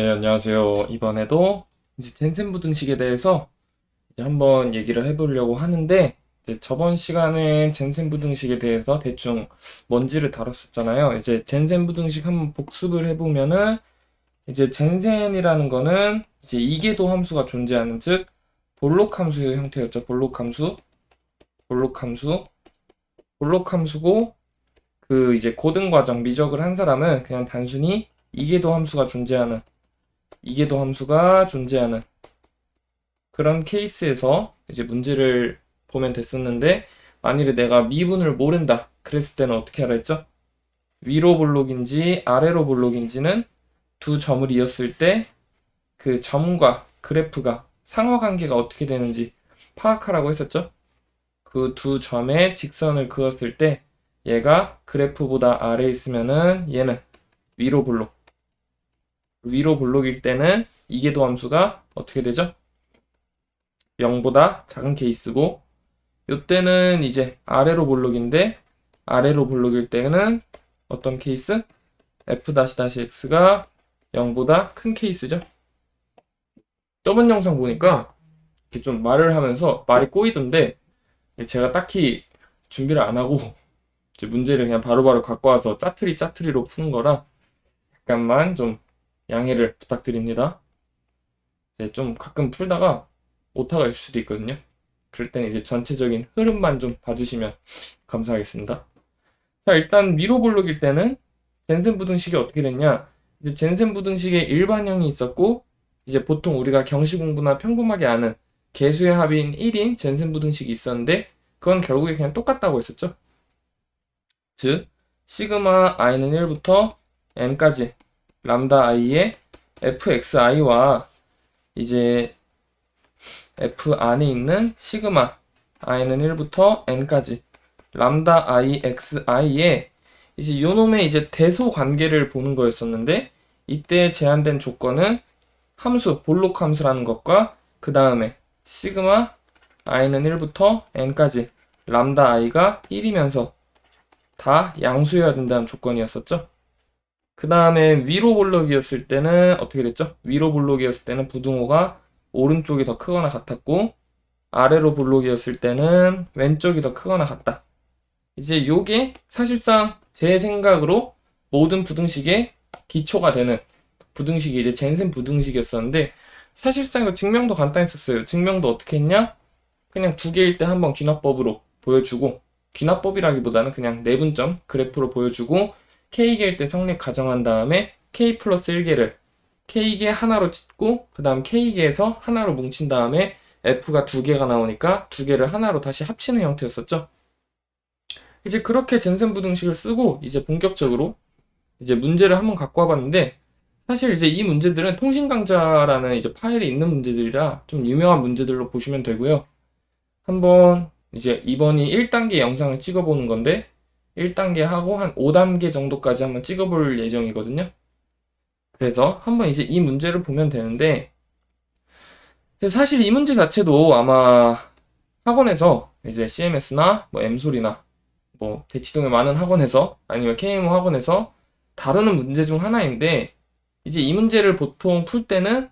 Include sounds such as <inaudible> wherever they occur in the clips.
네, 안녕하세요. 이번에도 이제 젠센 부등식에 대해서 이제 한번 얘기를 해보려고 하는데, 이제 저번 시간에 젠센 부등식에 대해서 대충 뭔지를 다뤘었잖아요. 이제 젠센 부등식 한번 복습을 해보면은, 이제 젠센이라는 거는 이제 이계도 함수가 존재하는 즉, 볼록 함수의 형태였죠. 볼록 함수. 볼록 함수. 볼록 함수고, 그 이제 고등 과정 미적을 한 사람은 그냥 단순히 이계도 함수가 존재하는 이계도 함수가 존재하는 그런 케이스에서 이제 문제를 보면 됐었는데 만일에 내가 미분을 모른다 그랬을 때는 어떻게 하라 했죠? 위로 볼록인지 아래로 볼록인지는 두 점을 이었을 때 그 점과 그래프가 상호관계가 어떻게 되는지 파악하라고 했었죠? 그 두 점에 직선을 그었을 때 얘가 그래프보다 아래에 있으면은 얘는 위로 볼록 위로 볼록일 때는 이계도 함수가 어떻게 되죠? 0보다 작은 케이스고 이때는 이제 아래로 볼록인데 아래로 볼록일 때는 어떤 케이스? f-x가 0보다 큰 케이스죠. 저번 영상 보니까 이렇게 좀 말을 하면서 말이 꼬이던데 제가 딱히 준비를 안 하고 문제를 그냥 바로바로 갖고 와서 짜투리 짜투리로 푸는 거라 약간만 좀 양해를 부탁드립니다. 이제 좀 가끔 풀다가 오타가 있을 수도 있거든요. 그럴 때는 이제 전체적인 흐름만 좀 봐주시면 감사하겠습니다. 자, 일단 미로 볼록일 때는 젠센 부등식이 어떻게 됐냐? 이제 젠센 부등식의 일반형이 있었고, 이제 보통 우리가 경시 공부나 평범하게 아는 개수의 합인 1인 젠센 부등식이 있었는데, 그건 결국에 그냥 똑같다고 했었죠. 즉, 시그마 i는 1부터 n까지 람다 i의 fxi와 이제 f 안에 있는 시그마 i는 1부터 n까지 람다 i xi의 이제 요놈의 이제 대소 관계를 보는 거였었는데 이때 제한된 조건은 함수 볼록 함수라는 것과 그 다음에 시그마 i는 1부터 n까지 람다 i가 1이면서 다 양수여야 된다는 조건이었었죠. 그 다음에 위로 볼록이었을 때는 어떻게 됐죠? 위로 볼록이었을 때는 부등호가 오른쪽이 더 크거나 같았고 아래로 볼록이었을 때는 왼쪽이 더 크거나 같다. 이제 요게 사실상 제 생각으로 모든 부등식의 기초가 되는 부등식이 이제 젠센 부등식이었었는데 사실상 이거 증명도 간단했었어요. 증명도 어떻게 했냐? 그냥 두 개일 때 한번 귀납법으로 보여주고 귀납법이라기보다는 그냥 내분점 그래프로 보여주고 K개일 때 성립 가정한 다음에 K 플러스 1개를 K개 하나로 찍고 그 다음 K개에서 하나로 뭉친 다음에 F가 두 개가 나오니까 두 개를 하나로 다시 합치는 형태였었죠. 이제 그렇게 젠센 부등식을 쓰고 이제 본격적으로 이제 문제를 한번 갖고 와봤는데 사실 이제 이 문제들은 통신 강좌라는 이제 파일에 있는 문제들이라 좀 유명한 문제들로 보시면 되고요. 한번 이제 이번이 1단계 영상을 찍어보는 건데 1단계 하고 한 5단계 정도까지 한번 찍어볼 예정이거든요. 그래서 한번 이제 이 문제를 보면 되는데 사실 이 문제 자체도 아마 학원에서 이제 CMS나 뭐 M솔이나 뭐 대치동의 많은 학원에서 아니면 KMO 학원에서 다루는 문제 중 하나인데 이제 이 문제를 보통 풀 때는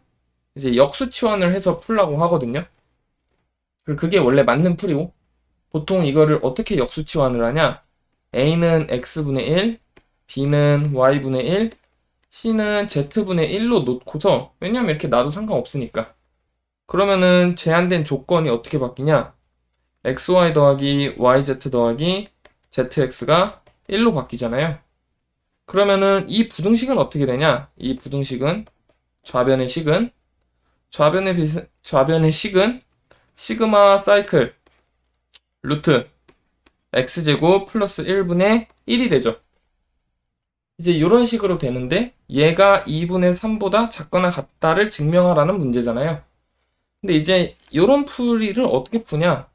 이제 역수치환을 해서 풀라고 하거든요. 그게 원래 맞는 풀이고 보통 이거를 어떻게 역수치환을 하냐? A는 X분의 1, B는 Y분의 1, C는 Z분의 1로 놓고서 왜냐면 이렇게 놔도 상관없으니까 그러면은 제한된 조건이 어떻게 바뀌냐? XY 더하기 YZ 더하기 ZX가 1로 바뀌잖아요. 그러면은 이 부등식은 어떻게 되냐? 이 부등식은 좌변의 식은 좌변의 비스, 좌변의 식은 시그마 사이클 루트 x제곱 플러스 1분의 1이 되죠. 이제 이런 식으로 되는데 얘가 2분의 3보다 작거나 같다를 증명하라는 문제잖아요. 근데 이제 이런 풀이를 어떻게 푸냐?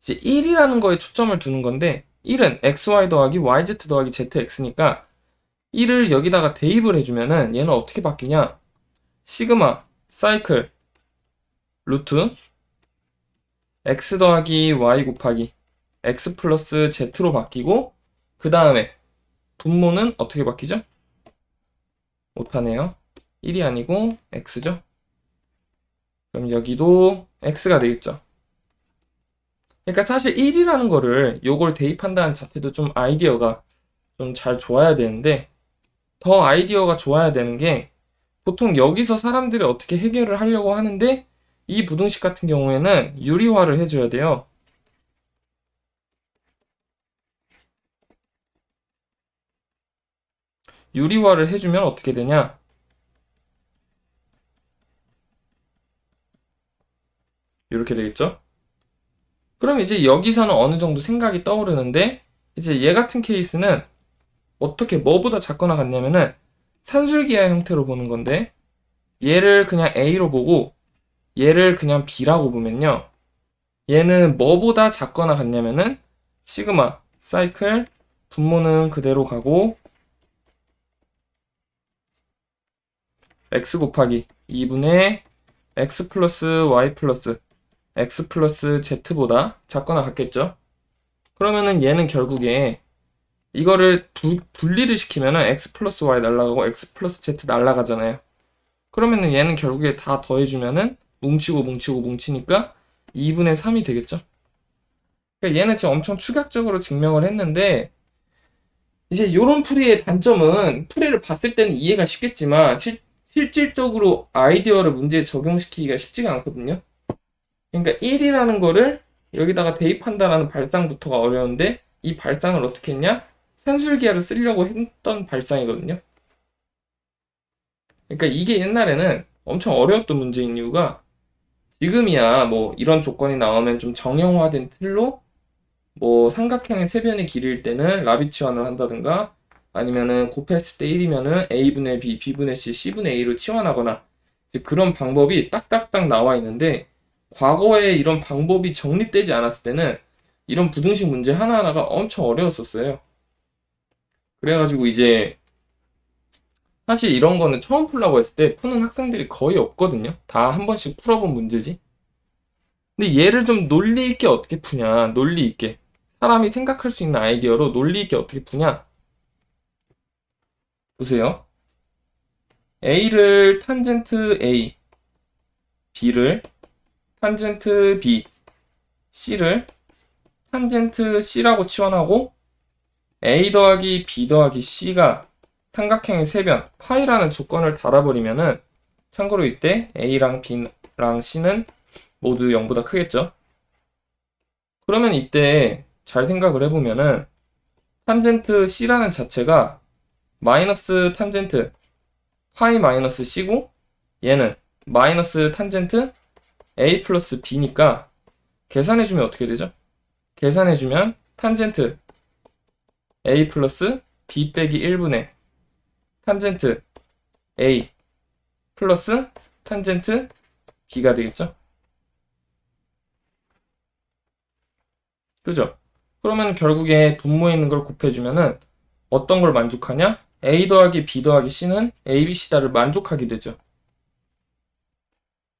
이제 1이라는 거에 초점을 두는 건데 1은 xy 더하기 yz 더하기 zx니까 1을 여기다가 대입을 해주면은 얘는 어떻게 바뀌냐? 시그마 사이클 루트 x 더하기 y 곱하기 x 플러스 z로 바뀌고 그 다음에 분모는 어떻게 바뀌죠? 못하네요. 1이 아니고 x죠. 그럼 여기도 x가 되겠죠. 그러니까 사실 1이라는 거를 요걸 대입한다는 자체도 좀 아이디어가 좀 잘 좋아야 되는데 더 아이디어가 좋아야 되는 게 보통 여기서 사람들이 어떻게 해결을 하려고 하는데 이 부등식 같은 경우에는 유리화를 해줘야 돼요. 유리화를 해주면 어떻게 되냐? 이렇게 되겠죠? 그럼 이제 여기서는 어느 정도 생각이 떠오르는데 이제 얘 같은 케이스는 어떻게 뭐보다 작거나 같냐면은 산술기하 형태로 보는 건데 얘를 그냥 A로 보고 얘를 그냥 B라고 보면요. 얘는 뭐보다 작거나 같냐면은 시그마 사이클 분모는 그대로 가고 x 곱하기 2분의 x 플러스 y 플러스 x 플러스 z보다 작거나 같겠죠? 그러면은 얘는 결국에 이거를 부- 분리를 시키면은 x 플러스 y 날라가고 x 플러스 z 날라가잖아요. 그러면은 얘는 결국에 다 더해주면은 뭉치고 뭉치고 뭉치니까 2분의 3이 되겠죠? 그러니까 얘는 지금 엄청 축약적으로 증명을 했는데 이제 요런 풀이의 단점은 풀이를 봤을 때는 이해가 쉽겠지만 실, 실질적으로 아이디어를 문제에 적용시키기가 쉽지가 않거든요. 그러니까 1이라는 거를 여기다가 대입한다라는 발상부터가 어려운데 이 발상을 어떻게 했냐? 산술기하를 쓰려고 했던 발상이거든요. 그러니까 이게 옛날에는 엄청 어려웠던 문제인 이유가 지금이야 뭐 이런 조건이 나오면 좀 정형화된 틀로 뭐 삼각형의 세변의 길이일 때는 라비치환을 한다든가 아니면은 곱했을 때 1이면은 a분의 b, b분의 c, c분의 a로 치환하거나 이제 그런 방법이 딱딱딱 나와 있는데 과거에 이런 방법이 정립되지 않았을 때는 이런 부등식 문제 하나하나가 엄청 어려웠었어요. 그래가지고 이제 사실 이런 거는 처음 풀라고 했을 때 푸는 학생들이 거의 없거든요. 다 한 번씩 풀어본 문제지. 근데 얘를 좀 논리 있게 어떻게 푸냐? 논리 있게. 사람이 생각할 수 있는 아이디어로 논리 있게 어떻게 푸냐? 보세요. A를 탄젠트 A, B를 탄젠트 B, C를 탄젠트 C라고 치환하고 A 더하기 B 더하기 C가 삼각형의 세변 파이라는 조건을 달아버리면은 참고로 이때 A랑 B랑 C는 모두 0보다 크겠죠? 그러면 이때 잘 생각을 해보면은 탄젠트 C라는 자체가 마이너스 탄젠트 파이 마이너스 C고 얘는 마이너스 탄젠트 A 플러스 B니까 계산해주면 어떻게 되죠? 계산해주면 탄젠트 A 플러스 B 빼기 1분의 탄젠트 A 플러스 탄젠트 B가 되겠죠? 그죠? 그러면 결국에 분모에 있는 걸 곱해주면은 어떤 걸 만족하냐? A 더하기 B 더하기 C는 A, B, C다를 만족하게 되죠.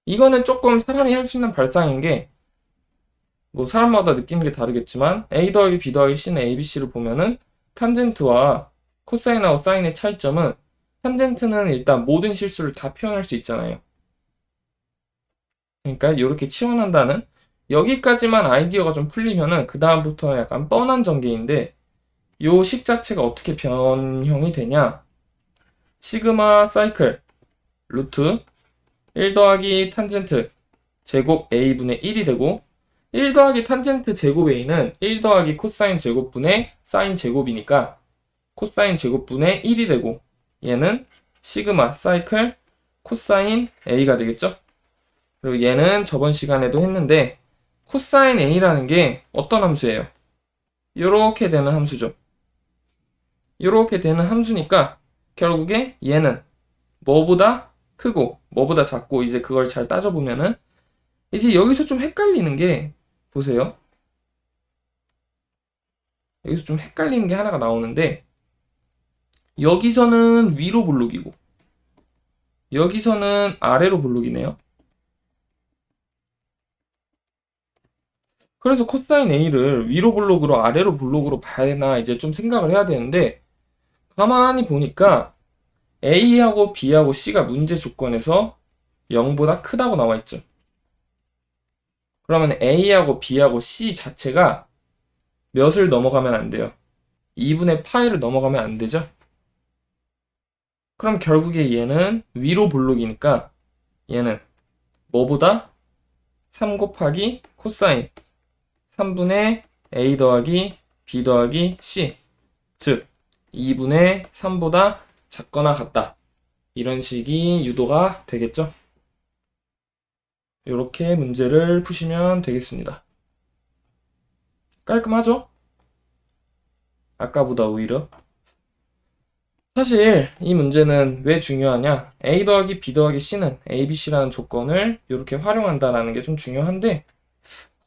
이거는 조금 사람이 할 수 있는 발상인 게, 뭐 사람마다 느끼는 게 다르겠지만, A 더하기 B 더하기 C는 A, B, C를 보면은 탄젠트와 코사인하고 사인의 차이점은 탄젠트는 일단 모든 실수를 다 표현할 수 있잖아요. 그러니까 이렇게 치환한다는 여기까지만 아이디어가 좀 풀리면은 그 다음부터는 약간 뻔한 전개인데 요 식 자체가 어떻게 변형이 되냐? 시그마 사이클 루트 1 더하기 탄젠트 제곱 a분의 1이 되고 1 더하기 탄젠트 제곱 a는 1 더하기 코사인 제곱분의 사인 제곱이니까 코사인 제곱분의 1이 되고 얘는 시그마 사이클 코사인 a가 되겠죠? 그리고 얘는 저번 시간에도 했는데 코사인 a라는 게 어떤 함수예요? 이렇게 되는 함수죠. 이렇게 되는 함수니까 결국에 얘는 뭐보다 크고 뭐보다 작고 이제 그걸 잘 따져보면은 이제 여기서 좀 헷갈리는 게 보세요. 여기서 좀 헷갈리는 게 하나가 나오는데 여기서는 위로 볼록이고 여기서는 아래로 볼록이네요. 그래서 코사인 A를 위로 볼록으로 아래로 볼록으로 봐야 되나 이제 좀 생각을 해야 되는데 가만히 보니까 A하고 B하고 C가 문제 조건에서 0보다 크다고 나와 있죠. 그러면 A하고 B하고 C 자체가 몇을 넘어가면 안 돼요? 2분의 파이를 넘어가면 안 되죠? 그럼 결국에 얘는 위로 볼록이니까 얘는 뭐보다 3 곱하기 코사인 3분의 A 더하기 B 더하기 C 즉 2분의 3보다 작거나 같다. 이런 식이 유도가 되겠죠? 이렇게 문제를 푸시면 되겠습니다. 깔끔하죠? 아까보다 오히려. 사실 이 문제는 왜 중요하냐? A 더하기 B 더하기 C는 A, B, C라는 조건을 이렇게 활용한다라는 게 좀 중요한데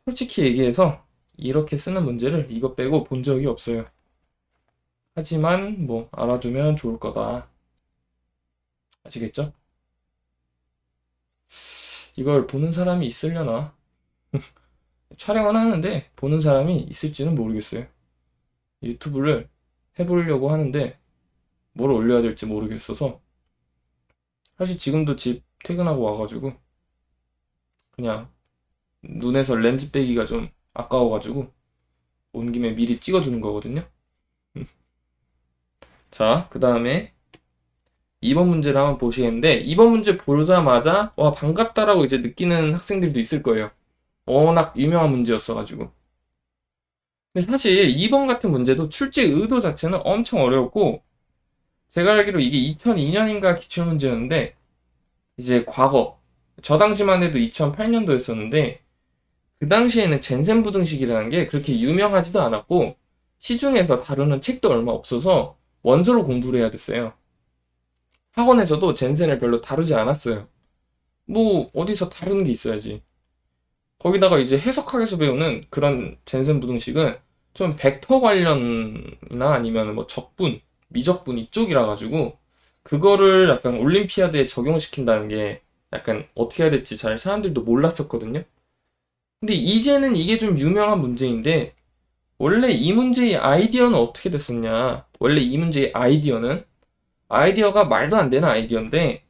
솔직히 얘기해서 이렇게 쓰는 문제를 이것 빼고 본 적이 없어요. 하지만 뭐 알아두면 좋을 거다. 아시겠죠? 이걸 보는 사람이 있으려나? <laughs> 촬영은 하는데 보는 사람이 있을지는 모르겠어요. 유튜브를 해보려고 하는데 뭘 올려야 될지 모르겠어서 사실 지금도 집 퇴근하고 와가지고 그냥 눈에서 렌즈 빼기가 좀 아까워가지고 온 김에 미리 찍어주는 거거든요. 자, 그 다음에 2번 문제를 한번 보시겠는데 2번 문제 보자마자 와 반갑다라고 이제 느끼는 학생들도 있을 거예요. 워낙 유명한 문제였어가지고. 근데 사실 2번 같은 문제도 출제 의도 자체는 엄청 어려웠고 제가 알기로 이게 2002년인가 기출 문제였는데 이제 과거 저 당시만 해도 2008년도였었는데 그 당시에는 젠센 부등식이라는 게 그렇게 유명하지도 않았고 시중에서 다루는 책도 얼마 없어서 원서로 공부를 해야 됐어요. 학원에서도 젠센을 별로 다루지 않았어요. 뭐 어디서 다루는 게 있어야지. 거기다가 이제 해석학에서 배우는 그런 젠센 부등식은 좀 벡터 관련이나 아니면 뭐 적분, 미적분 이쪽이라 가지고 그거를 약간 올림피아드에 적용시킨다는 게 약간 어떻게 해야 될지 잘 사람들도 몰랐었거든요. 근데 이제는 이게 좀 유명한 문제인데 원래 이 문제의 아이디어는 어떻게 됐었냐? 원래 이 문제의 아이디어는 아이디어가 말도 안 되는 아이디어인데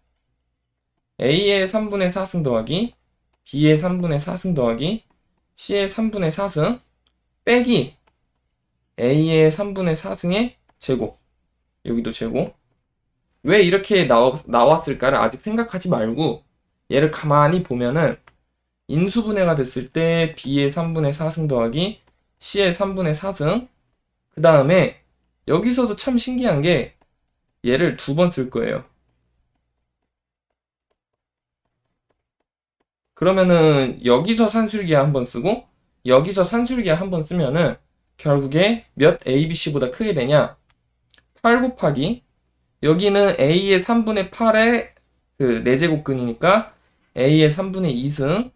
A의 3분의 4승 더하기 B의 3분의 4승 더하기 C의 3분의 4승 빼기 A의 3분의 4승의 제곱 여기도 제곱 왜 이렇게 나와, 나왔을까를 아직 생각하지 말고 얘를 가만히 보면은 인수분해가 됐을 때 B의 3분의 4승 더하기 C의 3분의 4승 그 다음에 여기서도 참 신기한 게 얘를 두 번 쓸 거예요. 그러면은 여기서 산술기하 한번 쓰고 여기서 산술기하 한번 쓰면은 결국에 몇 ABC보다 크게 되냐? 8 곱하기 여기는 A의 3분의 8의 그 4제곱근이니까 A의 3분의 2승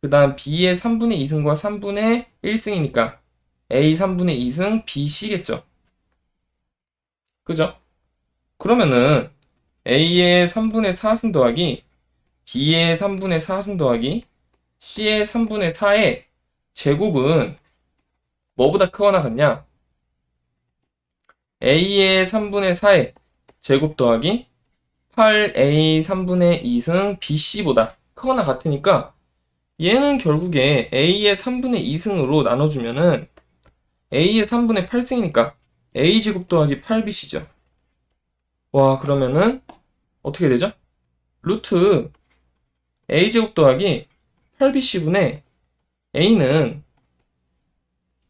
그 다음 B의 3분의 2승과 3분의 1승이니까 A 3분의 2승 BC겠죠. 그죠? 그러면은 A의 3분의 4승 더하기 B의 3분의 4승 더하기 C의 3분의 4의 제곱은 뭐보다 크거나 같냐? A의 3분의 4의 제곱 더하기 8A 3분의 2승 BC보다 크거나 같으니까 얘는 결국에 A의 3분의 2승으로 나눠주면은 A의 3분의 8승이니까 A 제곱 더하기 8BC죠. 와, 그러면은 어떻게 되죠? 루트 A 제곱 더하기 8BC분의 A는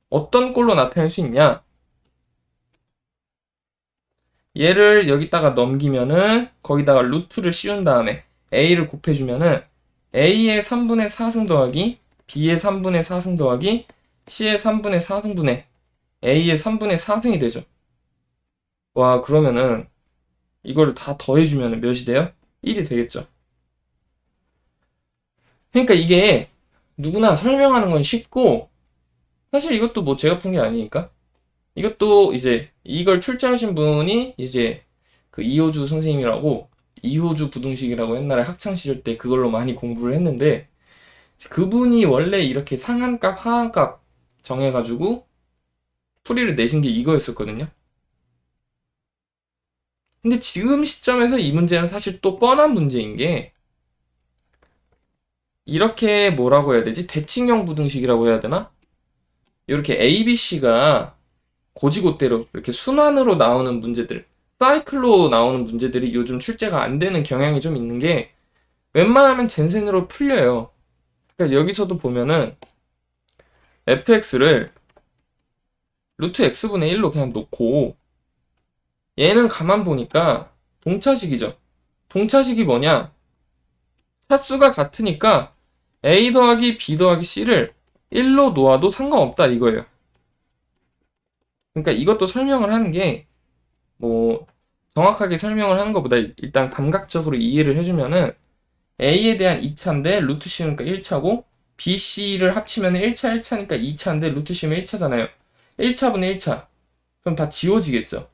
어떤 꼴로 나타낼 수 있냐? 얘를 여기다가 넘기면은 거기다가 루트를 씌운 다음에 A를 곱해주면은 A의 3분의 4승 더하기 B의 3분의 4승 더하기 C의 3분의 4승분의 A의 3분의 4승이 되죠. 와, 그러면은 이거를 다 더해주면 몇이 돼요? 1이 되겠죠. 그러니까 이게 누구나 설명하는 건 쉽고 사실 이것도 뭐 제가 푼 게 아니니까 이것도 이제 이걸 출제하신 분이 이제 그 이호주 선생님이라고 이호주 부등식이라고 옛날에 학창 시절 때 그걸로 많이 공부를 했는데 그분이 원래 이렇게 상한값 하한값 정해가지고 풀이를 내신 게 이거였었거든요. 근데 지금 시점에서 이 문제는 사실 또 뻔한 문제인 게 이렇게 뭐라고 해야 되지? 대칭형 부등식이라고 해야 되나? 이렇게 A, B, C가 고지고대로 이렇게 순환으로 나오는 문제들, 사이클로 나오는 문제들이 요즘 출제가 안 되는 경향이 좀 있는 게 웬만하면 젠센으로 풀려요. 그러니까 여기서도 보면은 fx를 루트 x분의 1로 그냥 놓고 얘는 가만 보니까 동차식이죠. 동차식이 뭐냐? 차수가 같으니까 a 더하기 b 더하기 c를 1로 놓아도 상관없다 이거예요. 그러니까 이것도 설명을 하는 게 뭐 정확하게 설명을 하는 것보다 일단 감각적으로 이해를 해주면은 a에 대한 2차인데 루트 c는 그러니까 1차고 b, c를 합치면 1차, 1차니까 2차인데 루트 c면 1차잖아요. 1차분의 1차. 그럼 다 지워지겠죠.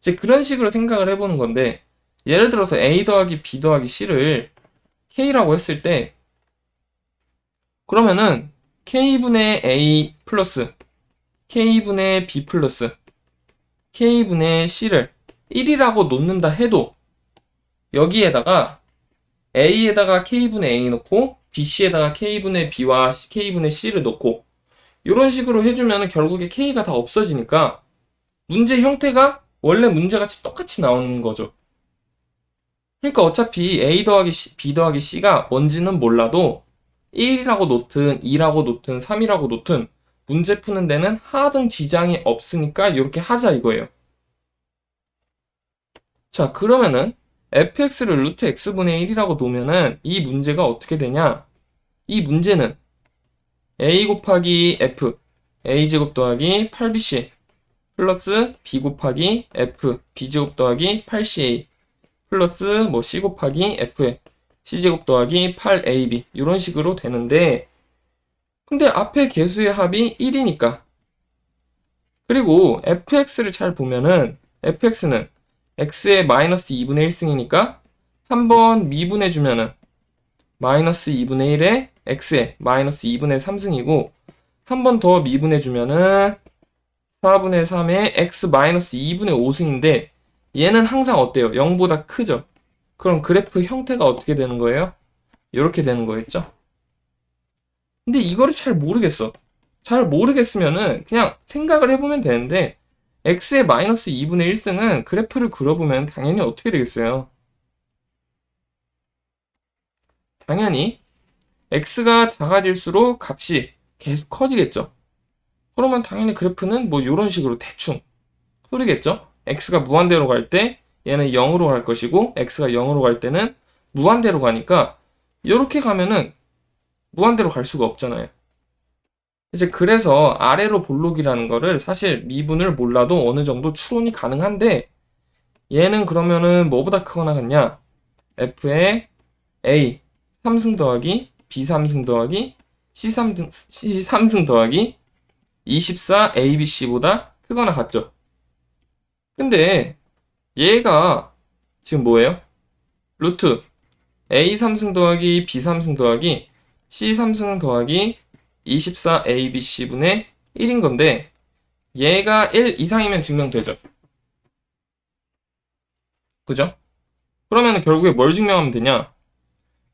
이제 그런 식으로 생각을 해보는 건데 예를 들어서 a 더하기 b 더하기 c를 k라고 했을 때 그러면은 k분의 a 플러스 k분의 b 플러스 k분의 c를 1이라고 놓는다 해도 여기에다가 a에다가 k분의 a 넣고 bc에다가 k분의 b와 k분의 c를 넣고 이런 식으로 해주면 결국에 k가 다 없어지니까 문제 형태가 원래 문제같이 똑같이 나오는 거죠. 그러니까 어차피 a 더하기 c, b 더하기 c가 뭔지는 몰라도 1이라고 놓든 2라고 놓든 3이라고 놓든 문제 푸는 데는 하등 지장이 없으니까 이렇게 하자 이거예요. 자 그러면은 fx를 루트 x분의 1이라고 놓으면은 이 문제가 어떻게 되냐? 이 문제는 a 곱하기 f a제곱 더하기 8bc 플러스 b 곱하기 f b제곱 더하기 8ca 플러스 뭐 c 곱하기 f에 c제곱 더하기 8ab 이런 식으로 되는데 근데 앞에 개수의 합이 1이니까 그리고 fx를 잘 보면은 fx는 x의 마이너스 2분의 1승이니까 한번 미분해 주면은 마이너스 2분의 1에 x의 마이너스 2분의 3승이고 한 번 더 미분해 주면은 4분의 3에 x 마이너스 2분의 5승인데 얘는 항상 어때요? 0보다 크죠? 그럼 그래프 형태가 어떻게 되는 거예요? 이렇게 되는 거겠죠? 근데 이거를 잘 모르겠어. 잘 모르겠으면은 그냥 생각을 해보면 되는데 x의 마이너스 2분의 1승은 그래프를 그려보면 당연히 어떻게 되겠어요? 당연히 x가 작아질수록 값이 계속 커지겠죠. 그러면 당연히 그래프는 뭐 이런 식으로 대충 흐르겠죠. x가 무한대로 갈 때 얘는 0으로 갈 것이고 x가 0으로 갈 때는 무한대로 가니까 이렇게 가면은 무한대로 갈 수가 없잖아요. 이제 그래서 아래로 볼록이라는 거를 사실 미분을 몰라도 어느 정도 추론이 가능한데 얘는 그러면은 뭐보다 크거나 같냐? f의 a 3승 더하기 b 3승 더하기 c 3승, c 3승 더하기 24 abc보다 크거나 같죠? 근데 얘가 지금 뭐예요? 루트 a 3승 더하기 b 3승 더하기 c 3승 더하기 24 abc분의 1인 건데 얘가 1 이상이면 증명되죠. 그죠? 그러면 결국에 뭘 증명하면 되냐?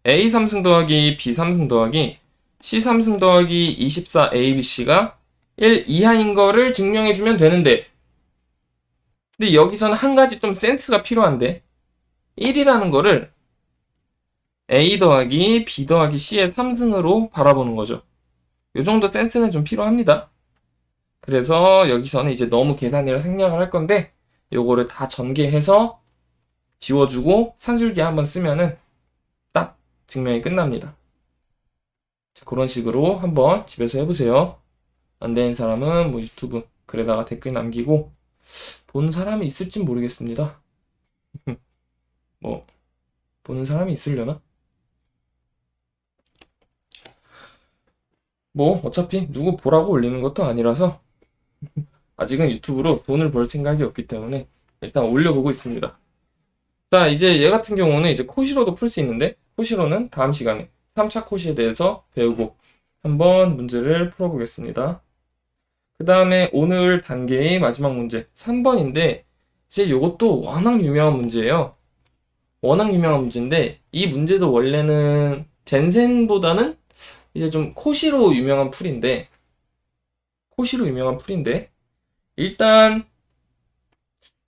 a 3승 더하기 b 3승 더하기 c 3승 더하기 24 abc가 1 이하인 거를 증명해주면 되는데 근데 여기서는 한 가지 좀 센스가 필요한데 1이라는 거를 a 더하기 b 더하기 c의 3승으로 바라보는 거죠. 이 정도 센스는 좀 필요합니다. 그래서 여기서는 이제 너무 계산이라 생략을 할 건데 요거를 다 전개해서 지워주고 산술기 한번 쓰면은 딱 증명이 끝납니다. 자, 그런 식으로 한번 집에서 해보세요. 안 되는 사람은 뭐 유튜브 글에다가 댓글 남기고 본 사람이 있을진 모르겠습니다. <laughs> 뭐 보는 사람이 있으려나? 뭐 어차피 누구 보라고 올리는 것도 아니라서 아직은 유튜브로 돈을 벌 생각이 없기 때문에 일단 올려보고 있습니다. 자 이제 얘 같은 경우는 이제 코시로도 풀 수 있는데 코시로는 다음 시간에 3차 코시에 대해서 배우고 한번 문제를 풀어보겠습니다. 그 다음에 오늘 단계의 마지막 문제 3번인데 이제 요것도 워낙 유명한 문제예요. 워낙 유명한 문제인데 이 문제도 원래는 젠센보다는 이제 좀 코시로 유명한 풀인데 코시로 유명한 풀인데 일단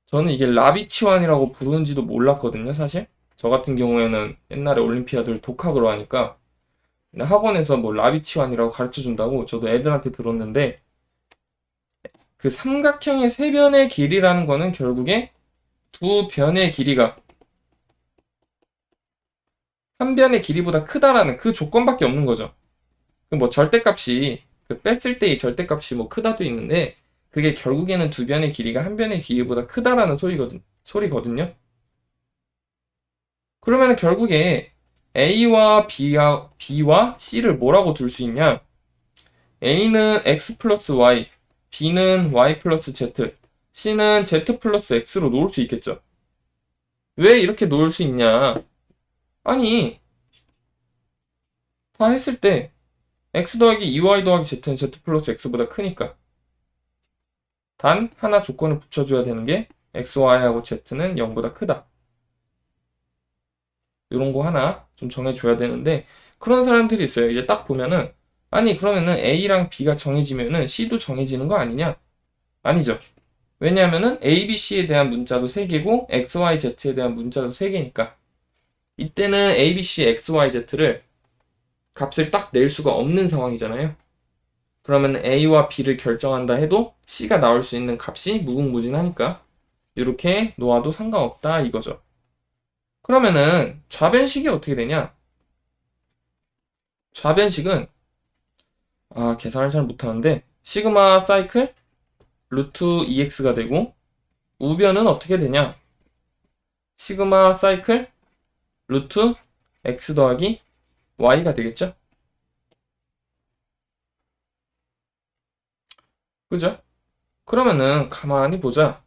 저는 이게 라비치완이라고 부르는지도 몰랐거든요, 사실. 저 같은 경우에는 옛날에 올림피아드를 독학으로 하니까 학원에서 뭐 라비치완이라고 가르쳐 준다고 저도 애들한테 들었는데 그 삼각형의 세 변의 길이라는 거는 결국에 두 변의 길이가 한 변의 길이보다 크다라는 그 조건밖에 없는 거죠. 그뭐 절대값이 그 뺐을 때의 절대값이 뭐 크다도 있는데 그게 결국에는 두 변의 길이가 한 변의 길이보다 크다라는 소리거든 소리거든요. 그러면 결국에 A와 B와, B와 C를 뭐라고 둘 수 있냐? A는 X 플러스 Y, B는 Y 플러스 Z, C는 Z 플러스 X로 놓을 수 있겠죠. 왜 이렇게 놓을 수 있냐? 아니, 다 했을 때 x 더하기 2y 더하기 z는 z 플러스 x보다 크니까. 단 하나 조건을 붙여줘야 되는 게 x, y하고 z는 0보다 크다. 이런 거 하나 좀 정해줘야 되는데 그런 사람들이 있어요. 이제 딱 보면은 아니 그러면은 a랑 b가 정해지면은 c도 정해지는 거 아니냐? 아니죠. 왜냐하면은 a, b, c에 대한 문자도 3개고 x, y, z에 대한 문자도 3개니까 이때는 a, b, c, x, y, z를 값을 딱 낼 수가 없는 상황이잖아요. 그러면 A와 B를 결정한다 해도 C가 나올 수 있는 값이 무궁무진하니까 이렇게 놓아도 상관없다 이거죠. 그러면은 좌변식이 어떻게 되냐? 좌변식은 아 계산을 잘 못하는데 시그마 사이클 루트 2x가 되고 우변은 어떻게 되냐? 시그마 사이클 루트 x 더하기 y가 되겠죠? 그죠? 그러면은 가만히 보자.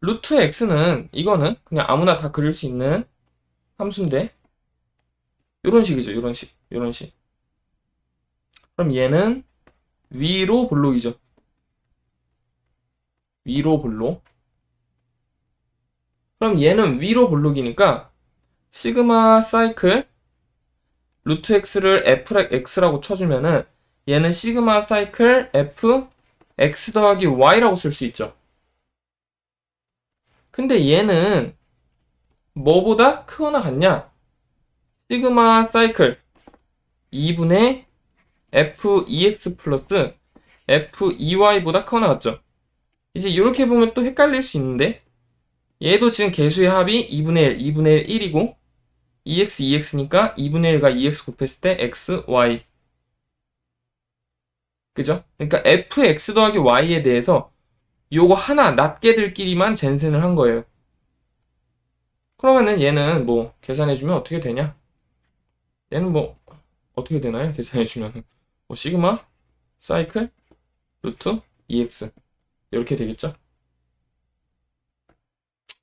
루트 x는 이거는 그냥 아무나 다 그릴 수 있는 함수인데 이런 식이죠. 이런 식. 이런 식. 그럼 얘는 위로 볼록이죠. 위로 볼록. 그럼 얘는 위로 볼록이니까 시그마 사이클 루트 x를 fx라고 쳐주면은 얘는 시그마 사이클 f x 더하기 y라고 쓸 수 있죠. 근데 얘는 뭐보다 크거나 같냐? 시그마 사이클 2분의 f2x 플러스 f2y보다 크거나 같죠? 이제 이렇게 보면 또 헷갈릴 수 있는데 얘도 지금 개수의 합이 2분의 1, 2분의 1, 1이고 2x, 2x니까 2분의 1과 2x 곱했을 때 x, y. 그죠? 그러니까 fx 더하기 y에 대해서 요거 하나 낱개들끼리만 젠센을 한 거예요. 그러면은 얘는 뭐 계산해주면 어떻게 되냐? 얘는 뭐 어떻게 되나요? <laughs> 계산해주면 뭐 시그마 사이클 루트 2x 이렇게 되겠죠?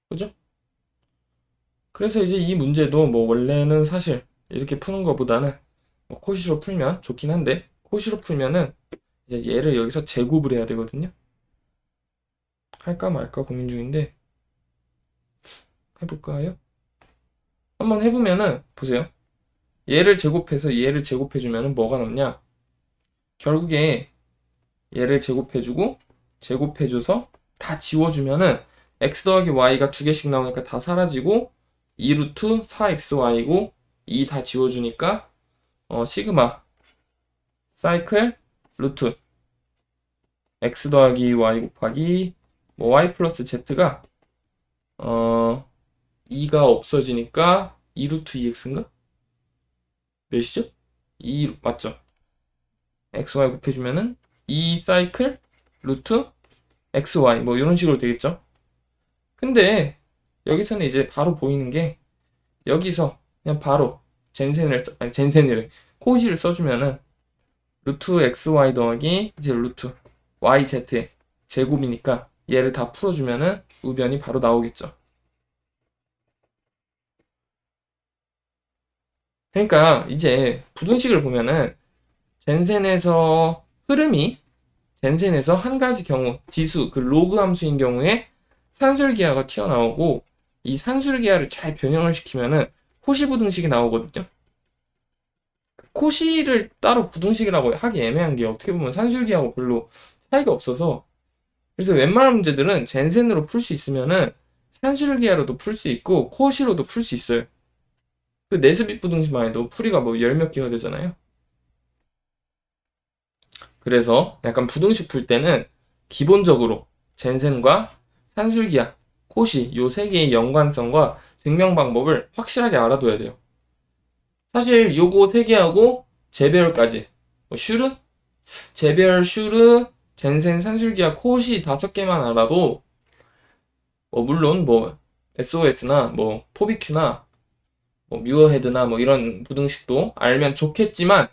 그죠? 그래서 이제 이 문제도 뭐 원래는 사실 이렇게 푸는 것보다는 뭐 코시로 풀면 좋긴 한데 코시로 풀면은 이제 얘를 여기서 제곱을 해야 되거든요. 할까 말까 고민 중인데 해볼까요? 한번 해보면은 보세요. 얘를 제곱해서 얘를 제곱해주면은 뭐가 남냐? 결국에 얘를 제곱해주고 제곱해줘서 다 지워주면은 x 더하기 y가 두 개씩 나오니까 다 사라지고 2루트 4xy고 2 다 지워주니까 어, 시그마 사이클 루트 x 더하기 y 곱하기 뭐 y 플러스 z가 어 2가 없어지니까 2루트 2x인가? 몇이죠? 2 맞죠? xy 곱해주면은 2 사이클 루트 xy 뭐 이런 식으로 되겠죠? 근데 여기서는 이제 바로 보이는 게 여기서 그냥 바로 젠센을 써, 아니 젠센을 코시를 써주면은 루트 xy 더하기 이제 루트 yz의 제곱이니까 얘를 다 풀어주면은 우변이 바로 나오겠죠. 그러니까 이제 부등식을 보면은 젠센에서 흐름이 젠센에서 한 가지 경우 지수 그 로그 함수인 경우에 산술기하가 튀어나오고 이 산술기하를 잘 변형을 시키면은 코시 부등식이 나오거든요. 코시를 따로 부등식이라고 하기 애매한 게 어떻게 보면 산술기하고 별로 차이가 없어서 그래서 웬만한 문제들은 젠센으로 풀 수 있으면은 산술기하로도 풀 수 있고 코시로도 풀 수 있어요. 그 네스빗 부등식만 해도 풀이가 뭐 열 몇 개가 되잖아요. 그래서 약간 부등식 풀 때는 기본적으로 젠센과 산술기하, 코시 요 세 개의 연관성과 증명 방법을 확실하게 알아둬야 돼요. 사실 요거 세 개하고 재배열까지 뭐 슈르, 재배열, 슈르, 젠센, 산술기하, 코시 다섯 개만 알아도 뭐 물론 뭐 SOS나 뭐 포비큐나 뭐 뮤어헤드나 뭐 이런 부등식도 알면 좋겠지만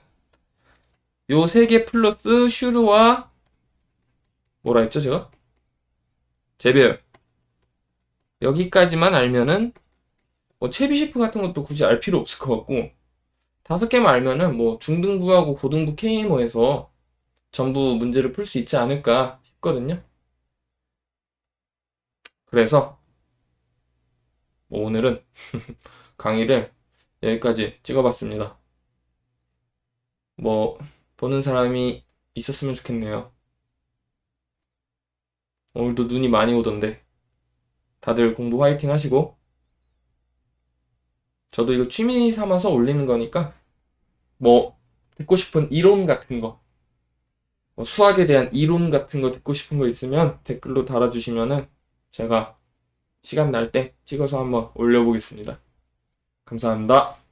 요 세 개 플러스 슈르와 뭐라 했죠 제가? 재배열 여기까지만 알면은 뭐 채비시프 같은 것도 굳이 알 필요 없을 것 같고 다섯 개만 알면은 뭐 중등부하고 고등부 KMO에서 전부 문제를 풀 수 있지 않을까 싶거든요. 그래서 뭐 오늘은 <laughs> 강의를 여기까지 찍어봤습니다. 뭐 보는 사람이 있었으면 좋겠네요. 오늘도 눈이 많이 오던데 다들 공부 화이팅 하시고 저도 이거 취미 삼아서 올리는 거니까 뭐 듣고 싶은 이론 같은 거, 뭐 수학에 대한 이론 같은 거 듣고 싶은 거 있으면 댓글로 달아주시면은 제가 시간 날 때 찍어서 한번 올려보겠습니다. 감사합니다.